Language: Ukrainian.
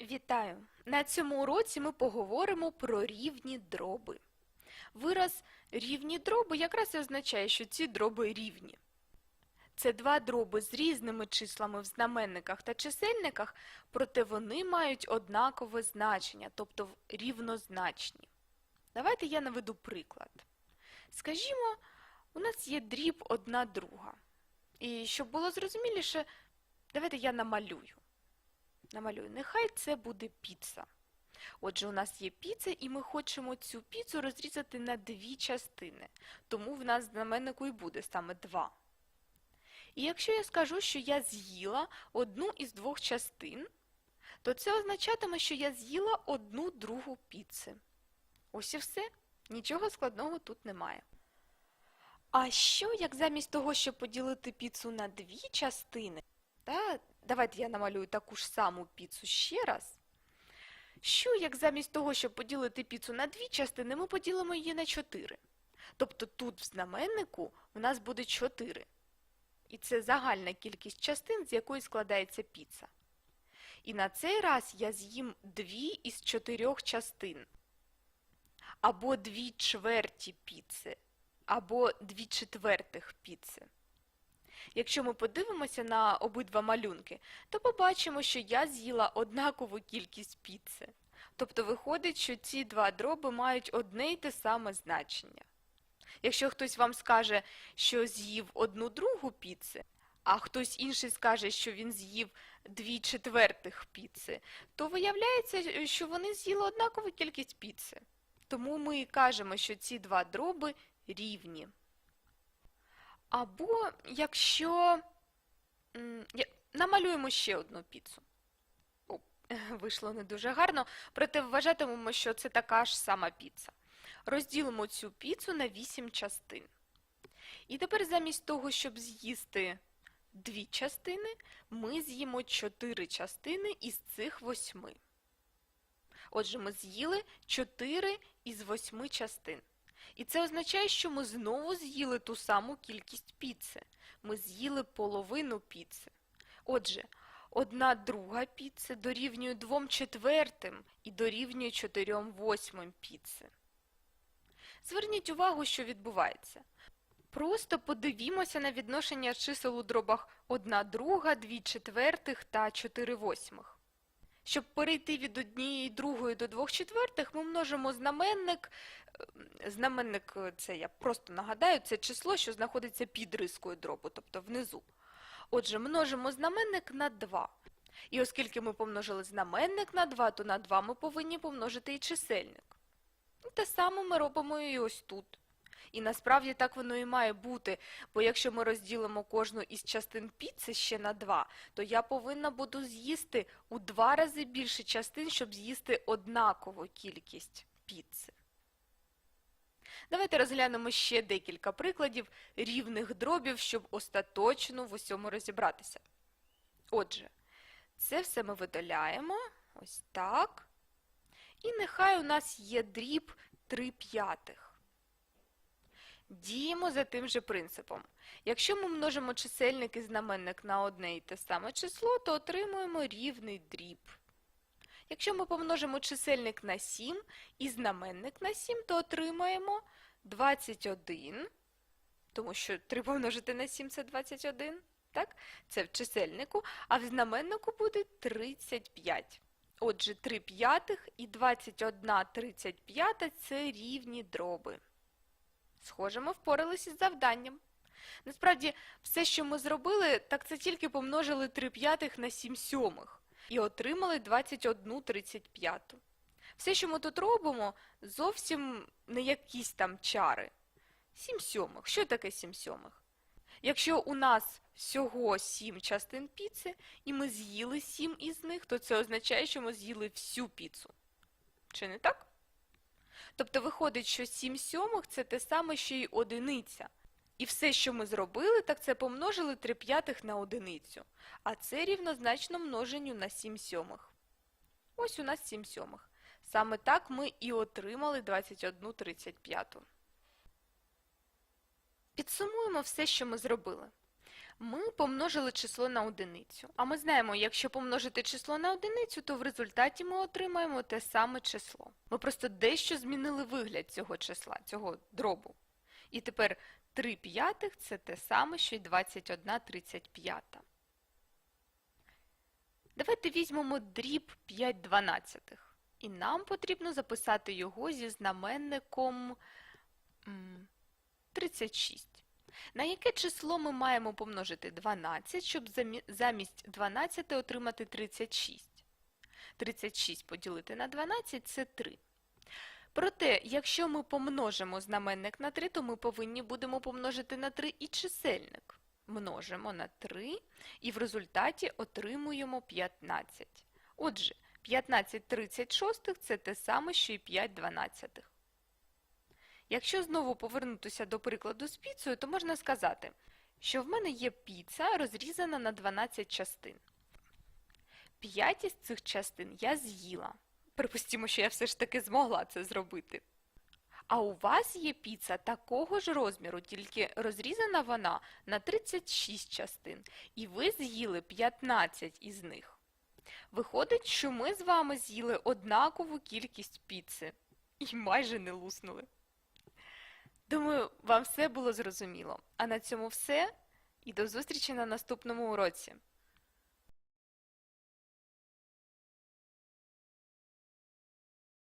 Вітаю! На цьому уроці ми поговоримо про рівні дроби. Вираз рівні дроби якраз і означає, що ці дроби рівні. Це два дроби з різними числами в знаменниках та чисельниках, проте вони мають однакове значення, тобто рівнозначні. Давайте я наведу приклад. Скажімо, у нас є дріб одна друга. І щоб було зрозуміліше, давайте я намалюю. Намалюю. Нехай це буде піца. Отже, у нас є піца, і ми хочемо цю піцу розрізати на дві частини. Тому в нас знаменнику і буде саме два. І якщо я скажу, що я з'їла одну із двох частин, то це означатиме, що я з'їла одну другу піци. Ось і все. Нічого складного тут немає. А що, як замість того, щоб поділити піцу на дві частини, та давайте я намалюю таку ж саму піцу ще раз. Що, як замість того, щоб поділити піцу на дві частини, ми поділимо її на чотири. Тобто тут в знаменнику в нас буде чотири. І це загальна кількість частин, з якої складається піца. І на цей раз я з'їм дві із чотирьох частин. Або дві чверті піци, або дві четвертих піци. Якщо ми подивимося на обидва малюнки, то побачимо, що я з'їла однакову кількість піци. Тобто виходить, що ці два дроби мають одне й те саме значення. Якщо хтось вам скаже, що з'їв одну другу піци, а хтось інший скаже, що він з'їв дві четвертих піци, то виявляється, що вони з'їли однакову кількість піци. Тому ми кажемо, що ці два дроби рівні. Або якщо намалюємо ще одну піцу. О, вийшло не дуже гарно, проте вважатимемо, що це така ж сама піца. Розділимо цю піцу на 8 частин. І тепер замість того, щоб з'їсти дві частини, ми з'їмо 4 частини із цих восьми. Отже, ми з'їли 4 із 8 частин. І це означає, що ми знову з'їли ту саму кількість піци. Ми з'їли половину піци. Отже, одна друга піци дорівнює двом четвертим і дорівнює чотирьом восьмим піци. Зверніть увагу, що відбувається. Просто подивімося на відношення чисел у дробах одна друга, дві четвертих та чотири восьмих. Щоб перейти від однієї другої до двох четвертих, ми множимо знаменник. Е, Знаменник е, це я просто нагадаю, це число, що знаходиться під рискою дробу, тобто внизу. Отже, множимо знаменник на 2. І оскільки ми помножили знаменник на 2, то на 2 ми повинні помножити і чисельник. Те саме ми робимо і ось тут. І насправді так воно і має бути, бо якщо ми розділимо кожну із частин піци ще на 2, то я повинна буду з'їсти у два рази більше частин, щоб з'їсти однакову кількість піци. Давайте розглянемо ще декілька прикладів рівних дробів, щоб остаточно в усьому розібратися. Отже, це все ми видаляємо. Ось так. І нехай у нас є дріб 3 п'ятих. Діємо за тим же принципом. Якщо ми множимо чисельник і знаменник на одне і те саме число, то отримуємо рівний дріб. Якщо ми помножимо чисельник на 7 і знаменник на 7, то отримаємо 21, тому що 3 помножити на 7 – це 21, так? Це в чисельнику, а в знаменнику буде 35. Отже, 3 п'ятих і 21 35 – це рівні дроби. Схоже, ми впоралися з завданням. Насправді, все, що ми зробили, так це тільки помножили 3 п'ятих на 7 сьомих і отримали 21 35. Все, що ми тут робимо, зовсім не якісь там чари. 7 сьомих. Що таке 7 сьомих? Якщо у нас всього 7 частин піци, і ми з'їли 7 із них, то це означає, що ми з'їли всю піцу. Чи не так? Тобто виходить, що 7 сьомих – це те саме, що й одиниця. І все, що ми зробили, так це помножили 3 п'ятих на одиницю. А це рівнозначно множенню на 7 сьомих. Ось у нас 7 сьомих. Саме так ми і отримали 21 35. Підсумуємо все, що ми зробили. Ми помножили число на одиницю. А ми знаємо, якщо помножити число на одиницю, то в результаті ми отримаємо те саме число. Ми просто дещо змінили вигляд цього числа, цього дробу. І тепер 3 п'ятих – це те саме, що й 21 35. Давайте візьмемо дріб 5 дванадцятих. І нам потрібно записати його зі знаменником 36. На яке число ми маємо помножити 12, щоб замість 12 отримати 36? 36 поділити на 12 – це 3. Проте, якщо ми помножимо знаменник на 3, то ми повинні будемо помножити на 3 і чисельник. Множимо на 3 і в результаті отримуємо 15. Отже, 15 36 – це те саме, що і 5 дванадцятих. Якщо знову повернутися до прикладу з піцею, то можна сказати, що в мене є піца розрізана на 12 частин. 5 із цих частин я з'їла. Припустімо, що я все ж таки змогла це зробити. А у вас є піца такого ж розміру, тільки розрізана вона на 36 частин, і ви з'їли 15 із них. Виходить, що ми з вами з'їли однакову кількість піци і майже не луснули. Думаю, вам все було зрозуміло. А на цьому все. І до зустрічі на наступному уроці.